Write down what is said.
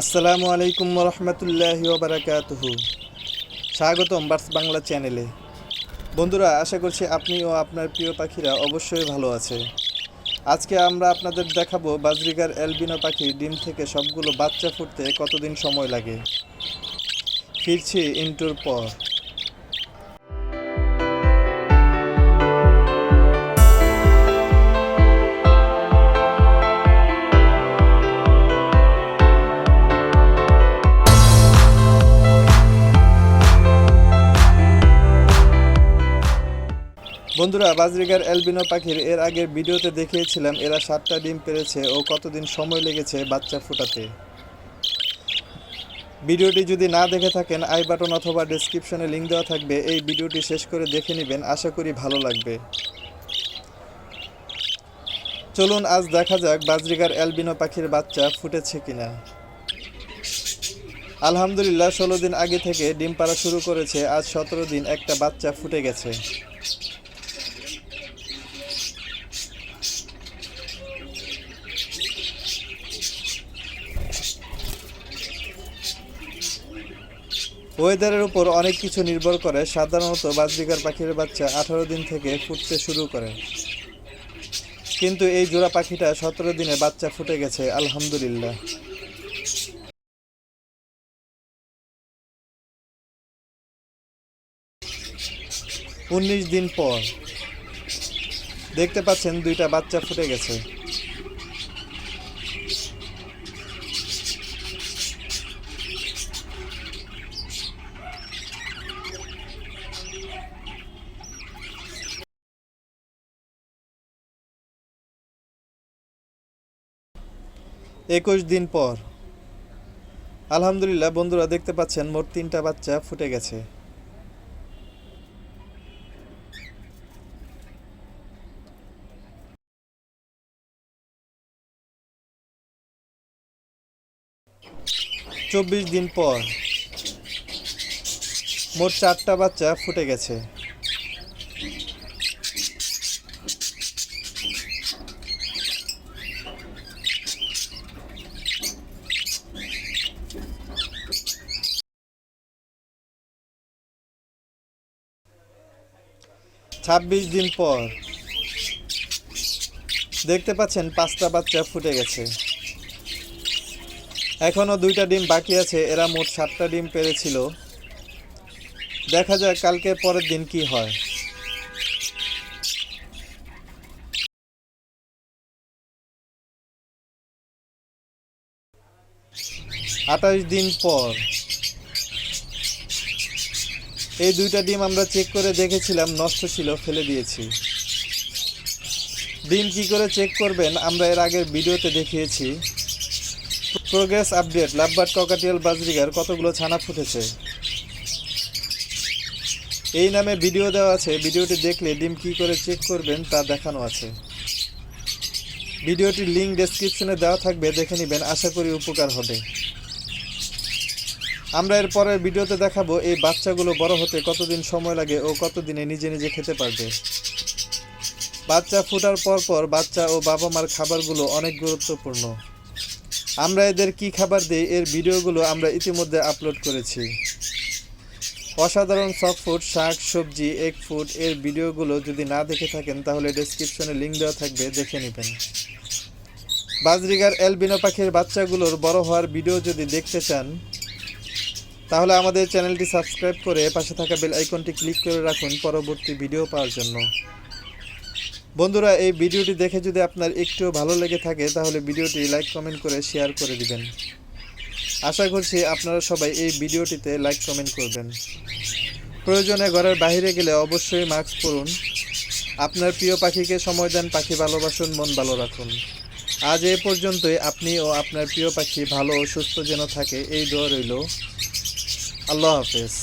আসসালামু আলাইকুম রহমতুল্লাহ বারাকাত স্বাগতম বার্স বাংলা চ্যানেলে। বন্ধুরা, আশা করছি আপনি ও আপনার প্রিয় পাখিরা অবশ্যই ভালো আছে। আজকে আমরা আপনাদের দেখাবো বাজরিগার অ্যালবিনো পাখি ডিম থেকে সবগুলো বাচ্চা ফুটতে কতদিন সময় লাগে। ফিরছি ইন্টুর পর। বন্ধুরা বাজরিগার অ্যালবিনো পাখির এর আগের ভিডিওতে দেখিয়েছিলাম এরা সাতটা ডিম পেরেছে ও কতদিন সময় লেগেছে বাচ্চা ফোটাতে। ভিডিওটি যদি না দেখে থাকেন, আই বাটন অথবা ডেসক্রিপশনে লিঙ্ক দেওয়া থাকবে। এই ভিডিওটি শেষ করে দেখে নেবেন, আশা করি ভালো লাগবে। চলুন, আজ দেখা যাক বাজরিগার অ্যালবিনো পাখির বাচ্চা ফুটেছে কিনা। আলহামদুলিল্লাহ, ষোলো দিন আগে থেকে ডিম পাড়া শুরু করেছে, আজ সতেরো দিন একটা বাচ্চা ফুটে গেছে। ওয়েদারের উপর অনেক কিছু নির্ভর করে, সাধারণত বাজরিকার পাখির বাচ্চা আঠারো দিন থেকে ফুটতে শুরু করে। কিন্তু এই জোড়া পাখিটা সতেরো দিনে বাচ্চা ফুটে গেছে, আলহামদুলিল্লাহ। উনিশ দিন পর। দেখতে পাচ্ছেন দুইটা বাচ্চা ফুটে গেছে। একুশ দিন পর। আলহামদুলিল্লাহ, বন্ধুরা দেখতে পাচ্ছেন মোট তিনটা বাচ্চা ফুটে গেছে। চব্বিশ দিন পর মোট চারটা বাচ্চা ফুটে গেছে। ছাব্বিশ দিন পর। দেখতে পাচ্ছেন পাঁচটা বাচ্চা ফুটে গেছে। এখনও দুইটা ডিম বাকি আছে, এরা মোট সাতটা ডিম পেরেছিল। দেখা যাক কালকে পরের দিন কি হয়। আঠাশ দিন পর। এই দুইটা ডিম আমরা চেক করে দেখেছিলাম, নষ্ট ছিল, ফেলে দিয়েছি। ডিম কি করে চেক করবেন, আমরা এর আগের ভিডিওতে দেখিয়েছি। Progress update lovebird cockatiel, budgerigar, কতগুলো ছানা ফুটেছে? এই নামে ভিডিও দেওয়া আছে, ভিডিওটি দেখলে ডিম কি করে চেক করবেন তা দেখানো আছে। ভিডিওটির লিঙ্ক ডেসক্রিপশনে দেওয়া থাকবে, দেখে নেবেন, আশা করি উপকার হবে। আমরা এর পরের ভিডিওতে দেখাবো এই বাচ্চাগুলো বড় হতে কতদিন সময় লাগে ও কতদিনে নিজে নিজে খেতে পারবে। বাচ্চা ফোটার পর পর বাচ্চা ও বাবা মার খাবারগুলো অনেক গুরুত্বপূর্ণ। আমরা এদের কি খাবার দিই এর ভিডিওগুলো আমরা ইতিমধ্যে আপলোড করেছি। অসাধারণ সফট ফুড, শাক, সবজি, এগ ফুড এর ভিডিওগুলো যদি না দেখে থাকেন তাহলে ডেসক্রিপশনে লিঙ্ক দেওয়া থাকবে, দেখে নেবেন। বাজরিগার এলবিনো পাখির বাচ্চাগুলোর বড় হওয়ার ভিডিও যদি দেখতে চান তাহলে আমাদের চ্যানেলটি সাবস্ক্রাইব করে পাশে থাকা বেল আইকনটি ক্লিক করে রাখুন পরবর্তী ভিডিও পাওয়ার জন্য। বন্ধুরা, এই ভিডিওটি দেখে যদি আপনার একটু ভালো লেগে থাকে, তাহলে ভিডিওটি লাইক, কমেন্ট করে শেয়ার করে দিবেন। আশা করছি আপনারা সবাই এই ভিডিওটিতে লাইক, কমেন্ট করবেন। প্রয়োজনে ঘরের বাইরে গেলে অবশ্যই মাস্ক পরুন। আপনার প্রিয় পাখিকে সময় দেন পাখি ভালোবাসুন, মন ভালো রাখুন। আজ এ পর্যন্তই। আপনি ও আপনার প্রিয় পাখি ভালো ও সুস্থ যেন থাকে, এই দোয়া রইল। আল্লাহ হাফেজ